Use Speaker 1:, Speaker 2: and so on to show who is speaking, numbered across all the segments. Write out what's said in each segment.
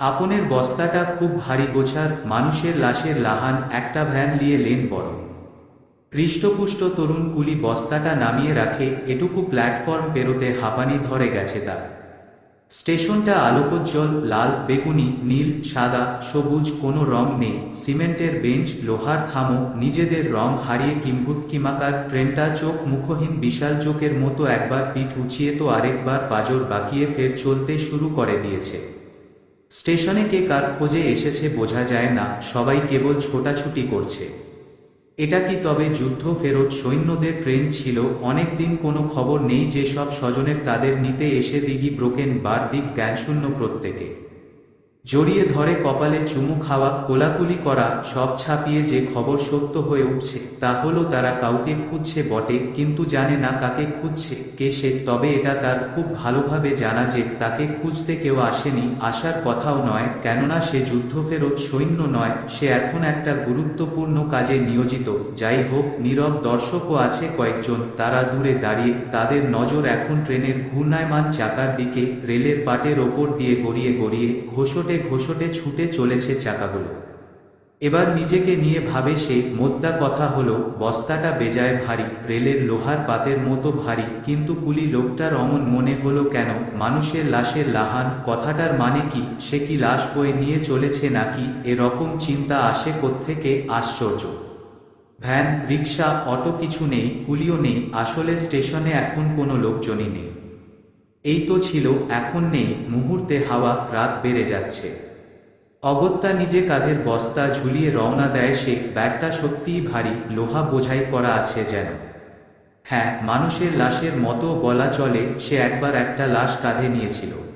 Speaker 1: আপনের বস্তাটা খুব ভারী গোছার, মানুষের লাশের লাহান একটা ভ্যান নিয়ে লেন বড় হৃষ্টপুষ্ট তরুণ কুলি বস্তাটা নামিয়ে রাখে, এটুকু প্ল্যাটফর্ম পেরোতে হাঁপানি ধরে গেছে তার। স্টেশনটা আলোকোজ্জ্বল, লাল, বেগুনি, নীল, সাদা, সবুজ, কোনো রং নেই, সিমেন্টের বেঞ্চ, লোহার থামো, নিজেদের রং হারিয়ে কিম্বুত কিমাকার ট্রেনটা চোখ মুখহীন বিশাল চোখের মতো একবার পিঠ উঁচিয়ে তো আরেকবার পাজর বাকিয়ে ফের চলতে শুরু করে দিয়েছে। স্টেশনে কে কার খোঁজে এসেছে বোঝা যায় না, সবাই কেবল ছোটাছুটি করছে। এটা কি তবে যুদ্ধ ফেরত সৈন্যদের ট্রেন ছিল? অনেকদিন কোনো খবর নেই যে সব স্বজনের তাদের নিতে এসে দিঘি ব্রোকেন বার দিক জ্ঞানশূন্য প্রত্যেকে। জড়িয়ে ধরে কপালে চুমু খাওয়া, কোলাকুলি করা, সব ছাপিয়ে যে খবর সত্য হয়ে উঠছে, তা হলো তারা কাউকে খুঁজছে বটে, কিন্তু জানে না কাকে খুঁজছে, কে সে, তবে এটা তার খুব ভালোভাবে জানা যে তাকে খুঁজতে কেউ আসেনি, আসার কথাও নয়, কেননা সে যুদ্ধফেরত সৈন্য নয়, সে এখন একটা গুরুত্বপূর্ণ কাজে নিয়োজিত, যাই হোক, নীরব দর্শকও আছে কয়েকজন, তারা দূরে দাঁড়িয়ে, তাদের নজর এখন ট্রেনের ঘূর্ণায়মান চাকার দিকে, রেলের পাটের ওপর দিয়ে গড়িয়ে গড়িয়ে, ঘোষটে ঘোষটে ছুটে চলেছে চাকাগুলো। এবার নিজেকে নিয়ে ভাবে সে, মোদ্দা কথা হলো, বস্তাটা বেজায় ভারী, রেলের লোহার পাতের মতো ভারী, কিন্তু কুলি লোকটার অমন মনে হলো কেন, মানুষের লাশের লাহান, কথাটার মানে কি, সে কি লাশ বয়ে নিয়ে চলেছে নাকি এরকম চিন্তা আসে কোত্থেকে, আশ্চর্য। ভ্যান, রিক্সা, অটো কিছু নেই, কুলিও নেই, আসলে স্টেশনে এখন কোনো লোকজনই নেই। এই তো ছিল, এখন নেই, মুহূর্তে হাওয়া, রাত বেড়ে যাচ্ছে। অগত্যা নিজে কাঁধের বস্তা ঝুলিয়ে রওনা দেয় সে, ব্যাগটা সত্যিই ভারী, লোহা বোঝাই করা আছে যেন। হ্যাঁ মানুষের লাশের মতো বলা চলে, সে একবার একটা লাশ কাঁধে নিয়েছিল।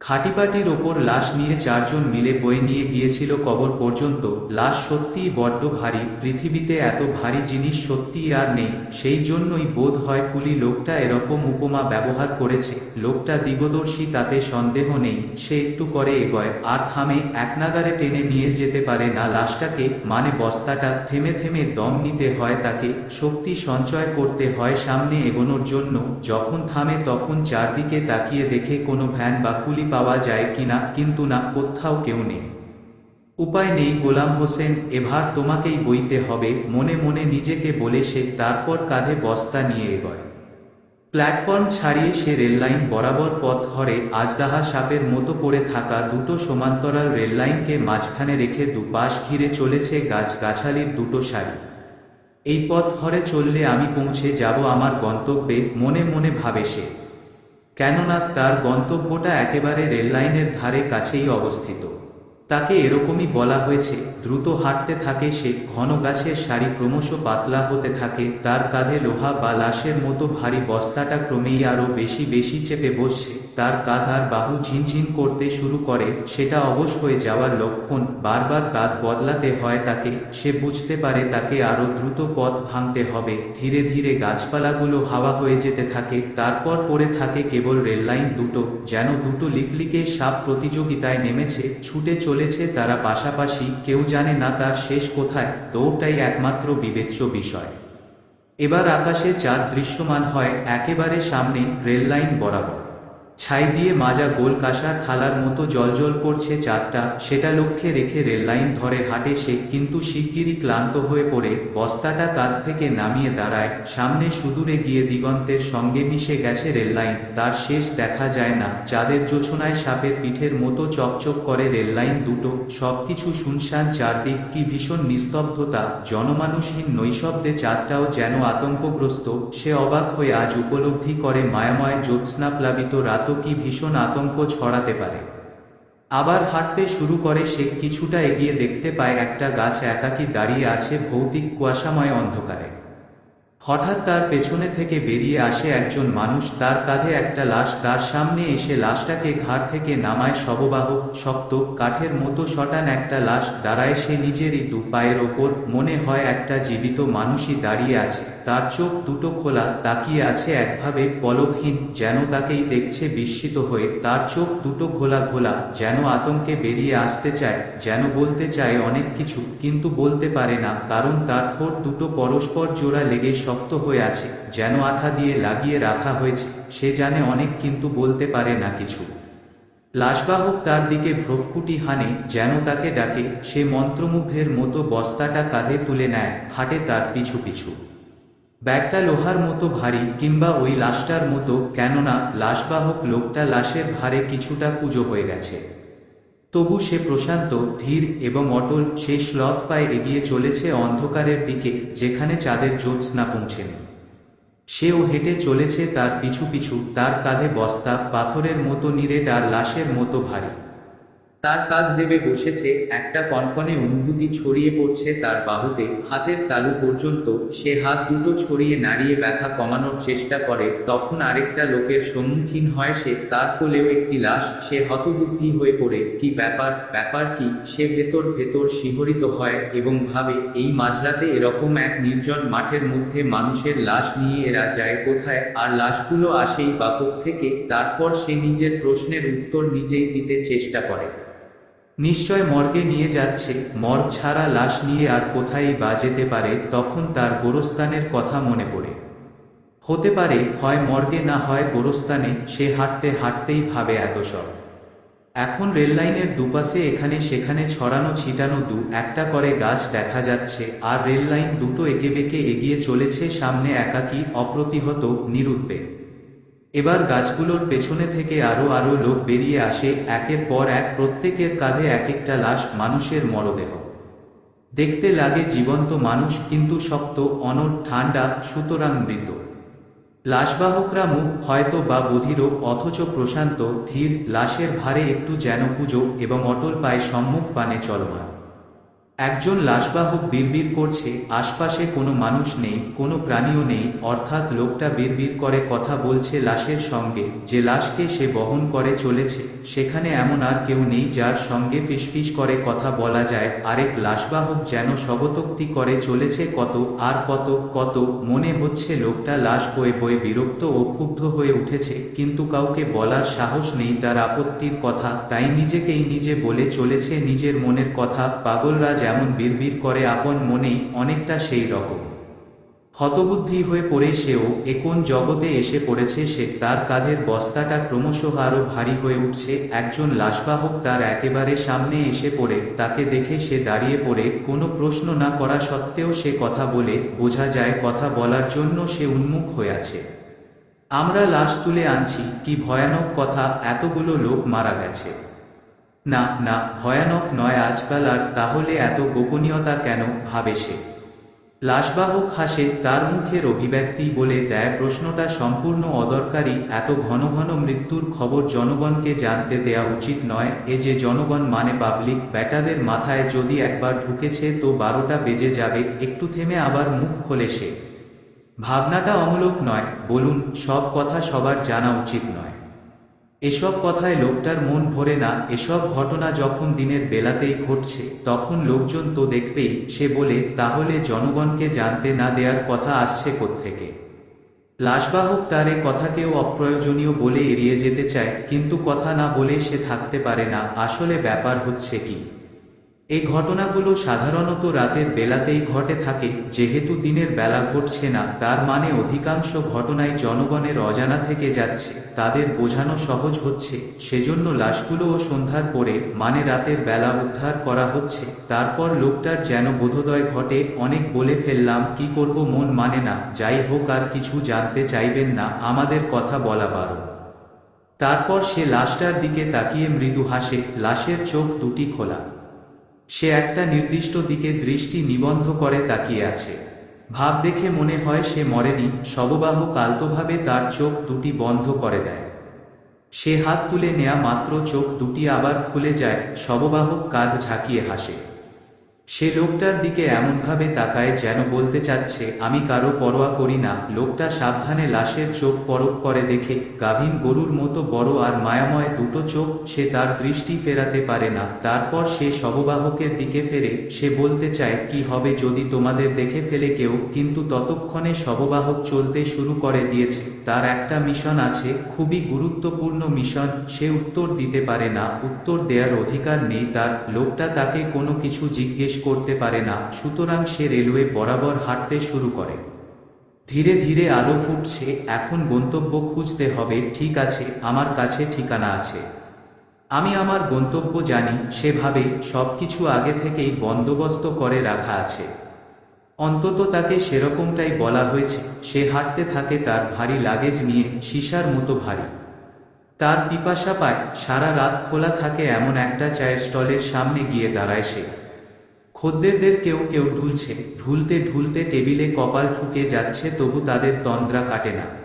Speaker 1: খাটিপাটির ওপর লাশ নিয়ে চারজন মিলে বয়ে নিয়ে গিয়েছিল কবর পর্যন্ত। লাশ সত্যিই বড্ড ভারী, পৃথিবীতে এত ভারী জিনিস সত্যিই আর নেই। সেই জন্যই বোধ হয় কুলি লোকটা এরকম উপমা ব্যবহার করেছে। লোকটা দিগদর্শী, তাতে সন্দেহ নেই। সে একটু করে এগোয়। আর থামে একনাগারে টেনে নিয়ে যেতে পারে না লাশটাকে। মানে বস্তাটা থেমে থেমে দম নিতে হয় তাকে। শক্তি সঞ্চয় করতে হয় সামনে এগোনোর জন্য। যখন থামে, তখন চারদিকে তাকিয়ে দেখে কোনো ভ্যান বা কুলি পাওয়া যায় কিনা, কিন্তু না, কোথাও কেউ নেই। উপায় নেই, গোলাম হোসেন, এভার তোমাকেই বইতে হবে, মনে মনে নিজেকে বলে সে তারপর কাঁধে বস্তা নিয়ে এগোয়। প্ল্যাটফর্ম ছাড়িয়ে সে রেললাইন বরাবর পথ ধরে আজদাহা সাপের মতো পড়ে থাকা দুটো সমান্তরাল রেললাইনকে মাঝখানে রেখে দুপাশ ঘিরে চলেছে গাছগাছালির দুটো সারি। এই পথ ধরে চললে আমি পৌঁছে যাব আমার গন্তব্যে, মনে মনে ভাবে সে। কেননা তার গন্তব্যটা একেবারে রেললাইনের ধারে কাছেই অবস্থিত। তাকে এরকমই বলা হয়েছে, দ্রুত হাঁটতে থাকে সে, ঘন গাছের সারি ক্রমশ পাতলা হতে থাকে, তার কাঁধে লোহা বা লাশের মতো ভারী বস্তাটা ক্রমেই আরও বেশি বেশি চেপে বসছে, তার কাঁধ আর বাহু ঝিনঝিন করতে শুরু করে, সেটা অবশ হয়ে যাওয়ার লক্ষণ, বারবার কাঁধ বদলাতে হয় তাকে, সে বুঝতে পারে তাকে আরও দ্রুত পথ ভাঙতে হবে, ধীরে ধীরে গাছপালাগুলো হাওয়া হয়ে যেতে থাকে, তারপর পড়ে থাকে কেবল রেললাইন দুটো, যেন দুটো লিকলিকে সাপ প্রতিযোগিতায় নেমেছে, ছুটে চলেছে তারা পাশাপাশি কেউ জানে না তার শেষ কোথায়, দৌড়টাই একমাত্র বিবেচ্য বিষয়। এবার আকাশে চাঁদ দৃশ্যমান হয় একেবারে সামনে রেললাইন বরাবর। ছাই দিয়ে মাজা গোল কাঁসার থালার মতো জলজল করছে চাঁদটা। সেটা লক্ষ্যে রেখে রেললাইন ধরে হাঁটে সে, কিন্তু শিগগিরই ক্লান্ত হয়ে পড়ে। বস্তাটা কাঁধ থেকে নামিয়ে দাঁড়ায়। সামনে সুদূরে গিয়ে দিগন্তের সঙ্গে মিশে গেছে রেললাইন তার শেষ দেখা যায় না। চাঁদের জোছনায় সাপের পিঠের মতো চকচক করে রেললাইন দুটো। সবকিছু শুনশান চারদিক কি ভীষণ নিস্তব্ধতা। জনমানুষহীন নৈশব্দে চাঁদটাও যেন আতঙ্কগ্রস্ত। সে অবাক হয়ে আজ উপলব্ধি করে মায়াময় জ্যোৎস্নাপ্লাবিত রাত কি ভীষণ আতঙ্ক ছড়াতে পারে। আবার হাঁটতে শুরু করে, সে কিছুটা এগিয়ে দেখতে পায় একটা গাছ একাকি দাঁড়িয়ে আছে ভৌতিক কুয়াশাময় অন্ধকারে। হঠাৎ তার পেছনে থেকে বেরিয়ে আসে একজন মানুষ, তার কাঁধে একটা লাশ, তার সামনে এসে লাশটাকে ঘাড় থেকে নামায় শববাহক, শক্ত, কাঠের মতো শটান একটা লাশ, দাঁড়ায় সে নিজেরই দু পায়ের ওপর, মনে হয় একটা জীবিত মানুষই দাঁড়িয়ে আছে, তার চোখ দুটো খোলা, তাকিয়ে আছে একভাবে, পলকহীন, যেন তাকেই দেখছে বিস্মিত হয়ে, তার চোখ দুটো খোলা ঘোলা, যেন আতঙ্কে বেরিয়ে আসতে চায়, যেন বলতে চায় অনেক কিছু, কিন্তু বলতে পারে না, কারণ তার ঠোঁট দুটো পরস্পর জোড়া লেগে শক্ত হয়ে আছে, যেন আঠা দিয়ে লাগিয়ে রাখা হয়েছে, সে জানে অনেক কিন্তু বলতে পারে না কিছু। লাশবাহক তার দিকে ভ্রভকুটি হানে, যেন তাকে ডাকে, সে মন্ত্রমুগ্ধের মতো বস্তাটা কাঁধে তুলে নেয়, হাটে তার পিছু পিছু। ব্যাগটা লোহার মতো ভারী, কিংবা ওই লাশটার মতো, কেননা লাশবাহক লোকটা লাশের ভারে কিছুটা কুজো হয়ে গেছে। তবু সে প্রশান্ত, ধীর এবং অটল সে শ্লথ পায়ে এগিয়ে চলেছে অন্ধকারের দিকে, যেখানে চাঁদের জ্যোৎস্না পৌঁছেনি সেও হেঁটে চলেছে তার পিছু পিছু, তার কাঁধে বস্তা, পাথরের মতো নিরেট আর লাশের মতো ভারী। তার কাঁধ দেবে বসেছে, একটা কনকনে অনুভূতি ছড়িয়ে পড়ছে তার বাহুতে, হাতের তালু পর্যন্ত, সে হাত দুটো ছড়িয়ে নাড়িয়ে ব্যথা কমানোর চেষ্টা করে, তখন আরেকটা লোকের সম্মুখীন হয় সে, তার কোলেও একটি লাশ, সে হতবুদ্ধি হয়ে পড়ে, কি ব্যাপার ব্যাপার কি, সে ভেতর ভেতর শিহরিত হয় এবং ভাবে, এই মাঝরাতে এরকম এক নির্জন মাঠের মধ্যে মানুষের লাশ নিয়ে এরা যায় কোথায়, আর লাশগুলো আসেই বা থেকে তারপর সে নিজের প্রশ্নের উত্তর নিজেই দিতে চেষ্টা করে। নিশ্চয় মর্গে নিয়ে যাচ্ছে, মর্গ ছাড়া লাশ নিয়ে আর কোথায় বা যেতে পারে, তখন তার গোরস্থানের কথা মনে পড়ে। হতে পারে, হয় মর্গে না হয় গোরস্থানে, সে হাঁটতে হাঁটতেই ভাবে এত সব। এখন রেললাইনের দুপাশে এখানে সেখানে ছড়ানো ছিটানো দু একটা করে গাছ দেখা যাচ্ছে, আর রেললাইন দুটো একে বেঁকে এগিয়ে চলেছে সামনে একাকী, অপ্রতিহত, নিরুদ্বেগ। এবার গাছগুলোর পেছনে থেকে আরও আরও লোক বেরিয়ে আসে, একের পর এক প্রত্যেকের কাঁধে এক একটা লাশ মানুষের মরদেহ। দেখতে লাগে জীবন্ত মানুষ, কিন্তু শক্ত অনর ঠান্ডা, সুতরাং মৃত। লাশবাহকরা মুখ হয়তো বা বধির, অথচ প্রশান্ত, ধীর, লাশের ভারে একটু যেন পুজো এবং অটল পায়ে সম্মুখ পানে চলমান। একজন লাশবাহক বিড়বিড় করছে, আশপাশে কোনো মানুষ নেই, কোনো প্রাণীও নেই, অর্থাৎ লোকটা বিড়বিড় করে কথা বলছে লাশের সঙ্গে, যে লাশকে সে বহন করে চলেছে, সেখানে এমন আর কেউ নেই যার সঙ্গে ফিসফিস করে কথা বলা যায়, আরেক লাশবাহক যেন স্বগতোক্তি করে চলেছে কত, আর কত কত, মনে হচ্ছে লোকটা লাশ বয়ে বয়ে বিরক্ত ও ক্ষুব্ধ হয়ে উঠেছে, কিন্তু কাউকে বলার সাহস নেই তার আপত্তির কথা, তাই নিজেকেই নিজে বলে চলেছে নিজের মনের কথা, পাগলরা যেমন বিড়বিড় করে আপন মনেই অনেকটা সেই রকম। হতবুদ্ধি হয়ে পড়ে সেও এ কোন জগতে এসে পড়েছে সে তার কাঁধের বস্তাটা ক্রমশ আরও ভারী হয়ে উঠছে, একজন লাশবাহক তার একেবারে সামনে এসে পড়ে, তাকে দেখে সে দাঁড়িয়ে পড়ে, কোনো প্রশ্ন না করা সত্ত্বেও সে কথা বলে, বোঝা যায় কথা বলার জন্য সে উন্মুখ হয়ে আছে। আমরা লাশ তুলে আনছি, কি ভয়ানক কথা, এতগুলো লোক মারা গেছে। না না, ভয়ানক নয় আজকাল, আর তাহলে এত গোপনীয়তা কেন? ভাবে সে। লাশবাহক হাসে, তার মুখের অভিব্যক্তি বলে দেয় প্রশ্নটা সম্পূর্ণ অদরকারি, এত ঘন ঘন মৃত্যুর খবর জনগণকে জানতে দেয়া উচিত নয়, এ যে জনগণ মানে পাবলিক ব্যাটাদের মাথায় যদি একবার ঢুকেছে তো বারোটা বেজে যাবে, একটু থেমে আবার মুখ খোলে সে। ভাবনাটা অমূলক নয়, বলুন, সব কথা সবার জানা উচিত নয়। এসব কথায় লোকটার মন ভরে না, এসব ঘটনা যখন দিনের বেলাতেই ঘটছে, তখন লোকজন তো দেখবেই, সে বলে, তাহলে জনগণকে জানতে না দেয়ার কথা আসছে থেকে। লাশবাহক তার এ কথাকেও অপ্রয়োজনীয় বলে এড়িয়ে যেতে চায়, কিন্তু কথা না বলে সে থাকতে পারে না, আসলে ব্যাপার হচ্ছে কি এই ঘটনাগুলো সাধারণত রাতের বেলাতেই ঘটে থাকে, যেহেতু দিনের বেলা ঘটছে না, তার মানে অধিকাংশ ঘটনাই জনগণের অজানা থেকে যাচ্ছে, তাদের বোঝানো সহজ হচ্ছে, সেজন্য লাশগুলোও সন্ধ্যার পরে মানে রাতের বেলা উদ্ধার করা হচ্ছে, তারপর লোকটার যেন বোধোদয় ঘটে, অনেক বলে ফেললাম, কি করব মন মানে না, যাই হোক আর কিছু জানতে চাইবেন না, আমাদের কথা বলা বারো তারপর সে লাশটার দিকে তাকিয়ে মৃদু হাসে, লাশের চোখ দুটি খোলা। সে একটা নির্দিষ্ট দিকে দৃষ্টি নিবন্ধ করে তাকিয়ে আছে। ভাব দেখে মনে হয় সে মরেনি, শববাহ কালতোভাবে তার চোখ দুটি বন্ধ করে দেয়। সে হাত তুলে নেয়া মাত্র চোখ দুটি আবার খুলে যায় শববাহক কাঁধ ঝাঁকিয়ে হাসে। সে লোকটার দিকে এমনভাবে তাকায় যেন বলতে চাচ্ছে, আমি কারও পরোয়া করি না। লোকটা সাবধানে লাশের চোখ পরক করে দেখে, গাভীন গরুর মতো বড় আর মায়াময় দুটো চোখ, সে তার দৃষ্টি ফেরাতে পারে না। তারপর সে শববাহকের দিকে ফেরে, সে বলতে চায়, কি হবে যদি তোমাদের দেখে ফেলে কেউ? কিন্তু ততক্ষণে শববাহক চলতে শুরু করে দিয়েছে, তার একটা মিশন আছে, খুবই গুরুত্বপূর্ণ মিশন, সে উত্তর দিতে পারে না। উত্তর দেওয়ার অধিকার নেই তার। লোকটা তাকে কোনো কিছু জিজ্ঞেস করতে পারে না, সুতরাং সে রেলওয়ে বরাবর হাঁটতে শুরু করে। ধীরে ধীরে আলো ফুটছে, এখন গন্তব্য খুঁজতে হবে, ঠিক আছে, আমার কাছে ঠিকানা আছে। আমি আমার গন্তব্য জানি সেভাবে সবকিছু আগে থেকেই বন্দোবস্ত করে রাখা আছে। অন্তত তাকে সেরকমটাই বলা হয়েছে, সে হাঁটতে থাকে তার ভারী লাগেজ নিয়ে, সীসার মতো ভারী। তার পিপাসা পায়, সারা রাত খোলা থাকে এমন একটা চায়ের স্টলের সামনে গিয়ে দাঁড়ায় সে। খদ্দেরদের কেউ কেউ ঢুলছে। ঢুলতে ঢুলতে টেবিলে কপাল ঠুকে যাচ্ছে, তবু তাদের তন্দ্রা কাটে না।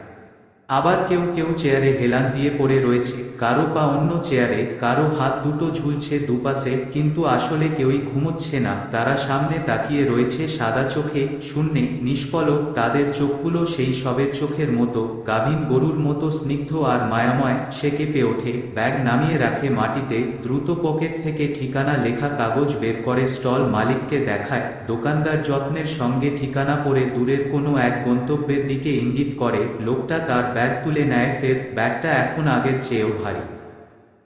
Speaker 1: আবার কেউ কেউ চেয়ারে হেলান দিয়ে পড়ে রয়েছে, কারও পা অন্য চেয়ারে, কারও হাত দুটো ঝুলছে দুপাশে, কিন্তু আসলে কেউই ঘুমোচ্ছে না। তারা সামনে তাকিয়ে রয়েছে সাদা চোখে, শূন্যে নিষ্পলক তাদের চোখগুলো সেই সবের চোখের মতো, গাভীন গরুর মতো স্নিগ্ধ আর মায়াময়, সে কেঁপে ওঠে, ব্যাগ নামিয়ে রাখে মাটিতে, দ্রুত পকেট থেকে ঠিকানা লেখা কাগজ বের করে স্টল মালিককে দেখায়, দোকানদার যত্নের সঙ্গে ঠিকানা পড়ে দূরের কোনো এক গন্তব্যের দিকে ইঙ্গিত করে, লোকটা তার ব্যাগ তুলে নেয় ফের, ব্যাগটা এখন আগের চেয়েও ভারী।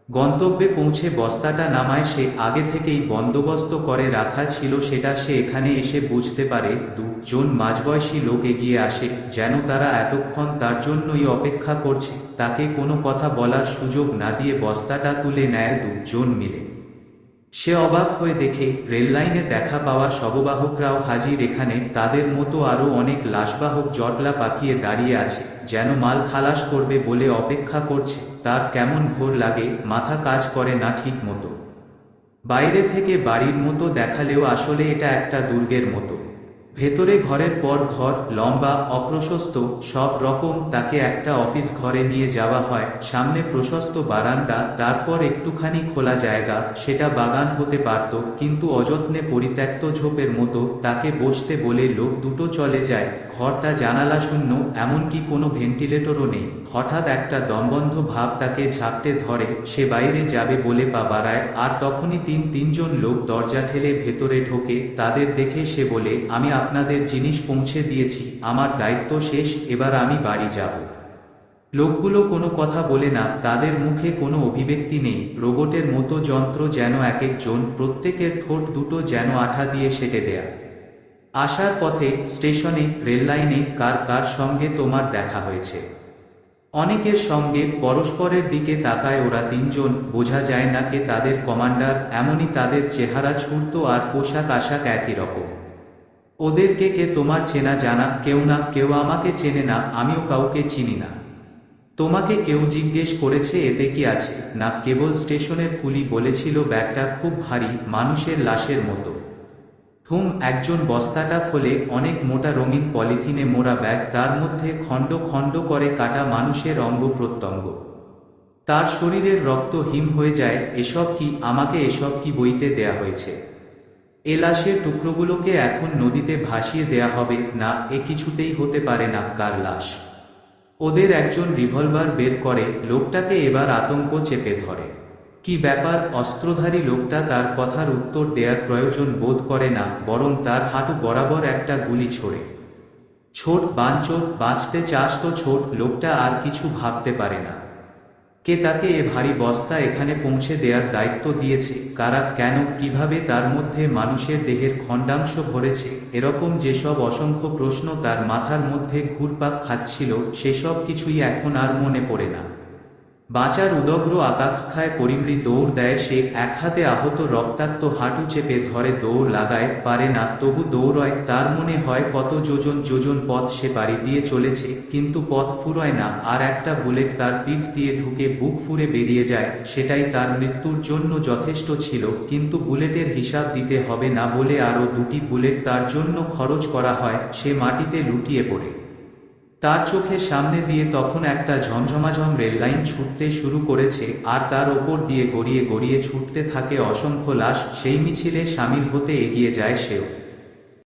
Speaker 1: গন্তব্যে পৌঁছে বস্তাটা নামায় সে, আগে থেকেই বন্দোবস্ত করে রাখা ছিল সেটা সে এখানে এসে বুঝতে পারে, দুজন মাঝবয়সী লোক এগিয়ে আসে, যেন তারা এতক্ষণ তার জন্যই অপেক্ষা করছে, তাকে কোনো কথা বলার সুযোগ না দিয়ে বস্তাটা তুলে নেয় দুজন মিলে। সে অবাক হয়ে দেখে রেললাইনে দেখা পাওয়া শববাহকরাও হাজির এখানে। তাদের মতো আরও অনেক লাশবাহক জটলা পাকিয়ে দাঁড়িয়ে আছে, যেন মাল খালাস করবে বলে অপেক্ষা করছে। তার কেমন ঘোর লাগে, মাথা কাজ করে না ঠিক মতো। বাইরে থেকে বাড়ির মতো দেখালেও আসলে এটা একটা দুর্গের মতো। ভেতরে ঘরের পর ঘর, লম্বা, অপ্রশস্ত, সব রকম তাকে একটা অফিস ঘরে নিয়ে যাওয়া হয়। সামনে প্রশস্ত বারান্দা, তারপর একটুখানি খোলা জায়গা, সেটা বাগান হতে পারত, কিন্তু অযত্নে পরিত্যক্ত ঝোপের মতো তাকে বসতে বলে লোক দুটো চলে যায়। ঘরটা জানালা শূন্য, এমনকি কোনো ভেন্টিলেটরও নেই। হঠাৎ একটা দমবন্ধ ভাব তাকে ঝাপটে ধরে, সে বাইরে যাবে বলে পা বাড়ায় আর তখনই তিন, তিনজন লোক দরজা ঠেলে ভেতরে ঢোকে, তাদের দেখে সে বলে, আমি আপনাদের জিনিস পৌঁছে দিয়েছি, আমার দায়িত্ব শেষ, এবার আমি বাড়ি যাব। লোকগুলো কোনো কথা বলে না, তাদের মুখে কোনো অভিব্যক্তি নেই। রোবটের মতো যন্ত্র যেন এক একজন, প্রত্যেকের ঠোঁট দুটো যেন আঠা দিয়ে সেটে দেয়া। আসার পথে স্টেশনে, রেললাইনে কার কার সঙ্গে তোমার দেখা হয়েছে। অনেকের সঙ্গে পরস্পরের দিকে তাকায় ওরা তিনজন, বোঝা যায় না কে তাদের কমান্ডার, এমনই তাদের চেহারা ছুটত আর পোশাক আশাক একই রকম। ওদেরকে কে তোমার চেনা জানা, কেউ না, কেউ আমাকে চেনে না, আমিও কাউকে চিনি না। তোমাকে কেউ জিজ্ঞেস করেছে এতে কি আছে, না কেবল স্টেশনের কুলি বলেছিল ব্যাগটা খুব ভারী, মানুষের লাশের মতো। হুম একজন বস্তাটা খোলে অনেক মোটা রঙিন পলিথিনে মোড়া ব্যাগ, তার মধ্যে খণ্ড খণ্ড করে কাটা মানুষের অঙ্গ প্রত্যঙ্গ। তার শরীরের রক্ত হিম হয়ে যায়, এসব কি, আমাকে এসব কি বইতে দেয়া হয়েছে? এ লাশের টুকরোগুলোকে এখন নদীতে ভাসিয়ে দেয়া হবে, না, এ কিছুতেই হতে পারে না, কার লাশ? ওদের একজন রিভলভার বের করে, লোকটাকে এবার আতঙ্ক চেপে ধরে। কি ব্যাপার অস্ত্রধারী লোকটা তার কথার উত্তর দেয়ার প্রয়োজন বোধ করে না, বরং তার হাঁটু বরাবর একটা গুলি ছোড়ে। ছোট বাঞ্চোট বাঁচতে চাস তো ছোট, লোকটা আর কিছু ভাবতে পারে না। কে তাকে এ ভারী বস্তা এখানে পৌঁছে দেওয়ার দায়িত্ব দিয়েছে, কারা, কেন, কীভাবে তার মধ্যে মানুষের দেহের খণ্ডাংশ ভরেছে, এরকম যেসব অসংখ্য প্রশ্ন তার মাথার মধ্যে ঘুরপাক খাচ্ছিল, সেসব কিছুই এখন আর মনে পড়ে না। বাঁচার উদগ্র আকাঙ্ক্ষায় পরিমৃ দৌড় দেয় সে, এক হাতে আহত রক্তাক্ত হাঁটু চেপে ধরে দৌড় লাগায়, পারে না, তবু দৌড়য়, তার মনে হয় কত যোজন যোজন পথ সে বাড়ি দিয়ে চলেছে, কিন্তু পথ ফুরয় না, আর একটা বুলেট তার পিঠ দিয়ে ঢুকে বুক ফুরে বেরিয়ে যায়, সেটাই তার মৃত্যুর জন্য যথেষ্ট ছিল, কিন্তু বুলেটের হিসাব দিতে হবে না বলে আরও দুটি বুলেট তার জন্য খরচ করা হয়, সে মাটিতে লুটিয়ে পড়ে। তার চোখের সামনে দিয়ে তখন একটা ঝমঝমাঝম রেললাইন ছুটতে শুরু করেছে আর তার ওপর দিয়ে গড়িয়ে গড়িয়ে ছুটতে থাকে অসংখ্য লাশ, সেই মিছিলে সামিল হতে এগিয়ে যায় সেও।